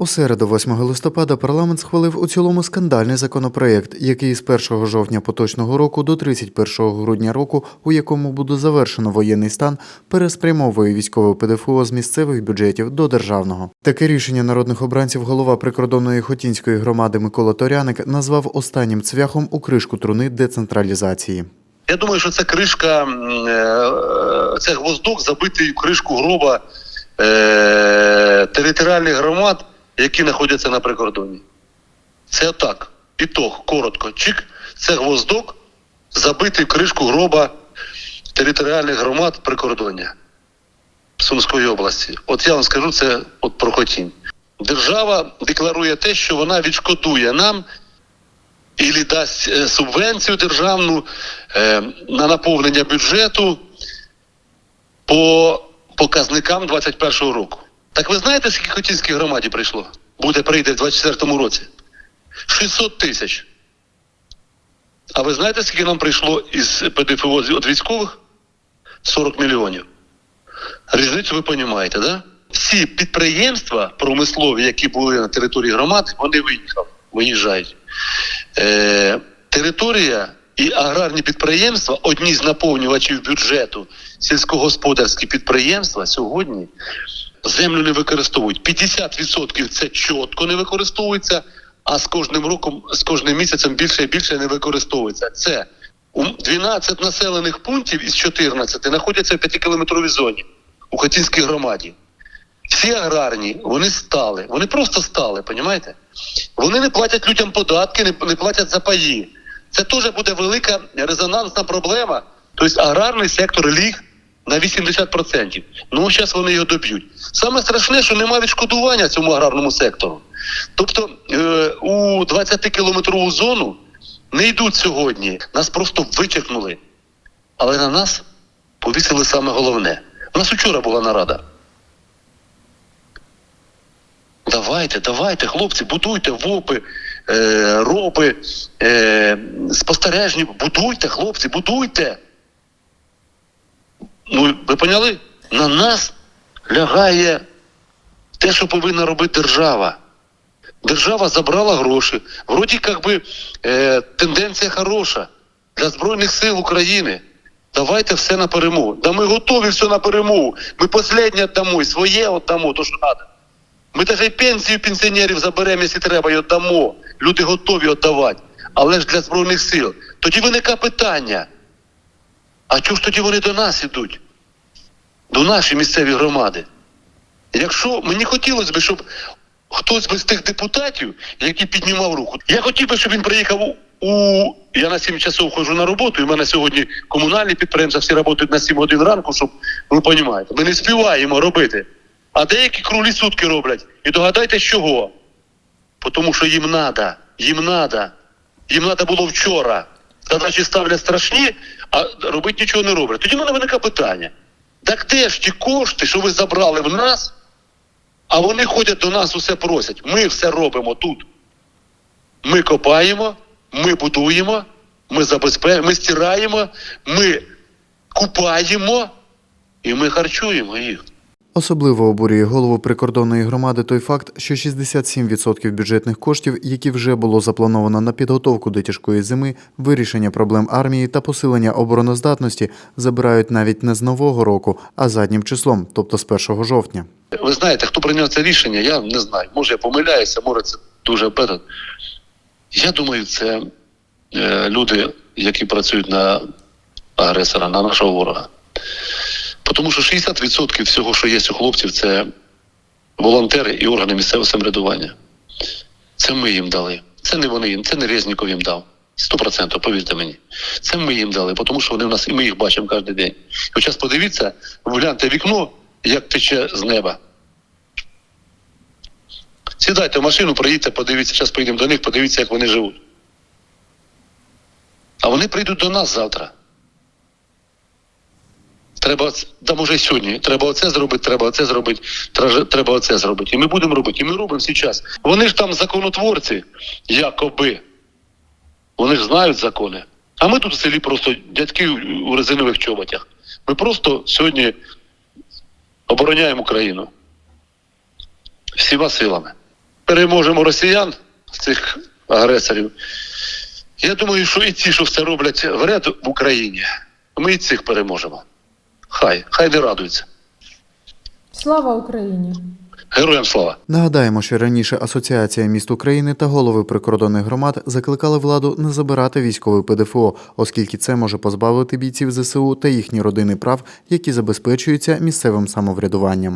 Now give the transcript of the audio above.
У середу, 8 листопада, парламент схвалив у цілому скандальний законопроєкт, який з 1 жовтня поточного року до 31 грудня року, у якому буде завершено воєнний стан, переспрямовує військове ПДФО з місцевих бюджетів до державного. Таке рішення народних обранців голова прикордонної Хотінської громади Микола Торяник назвав останнім цвяхом у кришку труни децентралізації. Я думаю, що це кришка, е, це гвоздок, забитий в кришку гроба е, територіальних громад, які знаходяться на прикордоні. Це отак. Ітог, коротко. Чик, це гвоздок, забитий в кришку гроба територіальних громад прикордоння Сумської області. От я вам скажу це от про Хотінь. Держава декларує те, що вона відшкодує нам і дасть е, субвенцію державну е, на наповнення бюджету по показникам 21-го року. Так ви знаєте, скільки Хотінській громаді прийшло? Буде прийде в 24-му році? 600 тисяч. А ви знаєте, скільки нам прийшло із ПДФО від військових? 40 мільйонів. Різницю ви розумієте, да? Всі підприємства промислові, які були на території громади, вони виїхали, виїжджають. Е, територія і аграрні підприємства, одні з наповнювачів бюджету, сільськогосподарські підприємства сьогодні землю не використовують. 50% це чітко не використовується, а з кожним роком, з кожним місяцем більше і більше не використовується. Це у 12 населених пунктів із 14 знаходяться в 5-кілометровій зоні у Хотінській громаді. Всі аграрні, вони стали, вони просто стали, понімаєте? Вони не платять людям податки, не, не платять за паї. Це теж буде велика резонансна проблема. Тобто аграрний сектор ліг на 80%. Ну, зараз вони його доб'ють. Саме страшне, що немає відшкодування цьому аграрному сектору. Тобто е, у 20-кілометрову зону не йдуть сьогодні. Нас просто вичеркнули. Але на нас повісили саме головне. У нас вчора була нарада. Давайте, давайте, хлопці, будуйте ВОПи, е, ропи, е, спостережні, будуйте, хлопці, будуйте. Ну, ви поняли? На нас лягає те, що повинна робити держава. Держава забрала гроші. Вроді як би е, тенденція хороша для Збройних сил України. Давайте все на перемогу. Да ми готові все на перемогу. Ми останнє дамо, своє віддамо, то що треба. Ми навіть пенсію пенсіонерів заберемо, якщо треба, і віддамо. Люди готові віддавати. Але ж для Збройних сил. Тоді виникає питання. А чого ж тоді вони до нас ідуть? До нашої місцеві громади. Якщо мені хотілося б, щоб хтось би з тих депутатів, який піднімав руку, я хотів би, щоб він приїхав у. Я на 7 часов ходжу на роботу, і в мене сьогодні комунальні підприємства всі працюють на 7 годин ранку, щоб ви розумієте, ми не співаємо робити. А деякі круглі сутки роблять. І догадайтесь чого? Тому що їм треба, їм треба. Їм треба було вчора. Задачі ставлять страшні, а робити нічого не роблять. Тоді в мене виникає питання. Так де ж ті кошти, що ви забрали в нас, а вони ходять до нас усе просять. Ми все робимо тут. Ми копаємо, ми будуємо, ми забезпечуємо, ми стираємо, ми купаємо і ми харчуємо їх. Особливо обурює голову прикордонної громади той факт, що 67% бюджетних коштів, які вже було заплановано на підготовку до тяжкої зими, вирішення проблем армії та посилення обороноздатності, забирають навіть не з нового року, а заднім числом, тобто з 1 жовтня. Ви знаєте, хто прийняв це рішення, я не знаю. Може я помиляюся, може це дуже беден. Я думаю, це е, люди, які працюють на агресора, на нашого ворога. Тому що 60% всього, що є у хлопців, це волонтери і органи місцевого самоврядування. Це ми їм дали. Це не вони їм, це не Резніков їм дав. Сто процентів, повірте мені. Це ми їм дали, тому що вони в нас і ми їх бачимо кожен день. І зараз подивіться, гляньте вікно, як тече з неба. Сідайте в машину, проїдьте, подивіться, зараз поїдемо до них, подивіться, як вони живуть. А вони прийдуть до нас завтра. Треба, да може сьогодні. Треба оце зробити, треба оце зробити, треба, оце зробити. І ми будемо робити. І ми робимо зараз. Вони ж там законотворці, якоби. Вони ж знають закони. А ми тут в селі просто дядьки у резинових чоботях. Ми просто сьогодні обороняємо Україну. Всіма силами. переможемо росіян, цих агресорів, я думаю, що і ті, що все роблять вряд в Україні, ми і цих переможемо. Хай, хай ви радуються. Слава Україні! Героям слава! Нагадаємо, що раніше Асоціація міст України та голови прикордонних громад закликали владу не забирати військове ПДФО, оскільки це може позбавити бійців ЗСУ та їхні родини прав, які забезпечуються місцевим самоврядуванням.